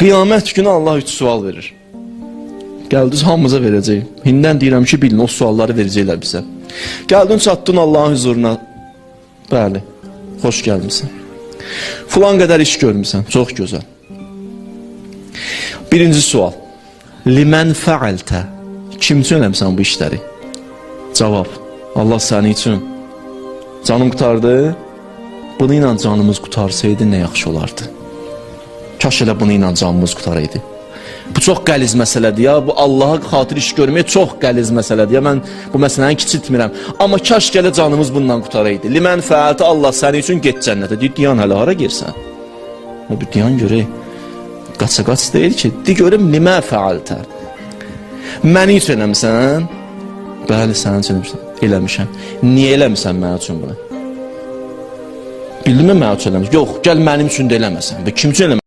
Qiyamət günü Allah üç sual verir. Gəldiniz hamımıza verəcəyim. Hindən deyirəm ki, bilin o sualları verəcəklər bizə. Gəldin çatdın Allahın huzuruna. Bəli. Xoş gəlmisən. Filan qədər iş görmüsən. Çox gözəl. Birinci sual. Limən fəaltə? Kim üçün eləmsən bu işləri? Cavab. Allah sənin üçün. Canım qutardı. Bunu ilə canımız qutarsaydı nə yaxşı olardı. Kaş elə bunu ilə canımız qutaraydı. Bu çox qəliz məsələdir ya. Bu Allaha xatir iş görmək çox qəliz məsələdir ya. Mən bu məsələni kiçiltmirəm. Amma kaş gələ canımız bundan qutaraydı. Limən fəaltə Allah sənin üçün get cənnətə. Deyir, diyan hələ hara girsən? Bir diyan görək. Qaça qaç deyil ki. De görüm limə fəaltə. Məni üçün eləmisən? Bəli, sənin üçün eləmişəm. Eləmişəm. Niyə eləmisən mənim üçün bunu? Bildinmi mənim üçün eləmiş? Yox, gəl mənim üçün də eləməsən. Kim üçün eləmək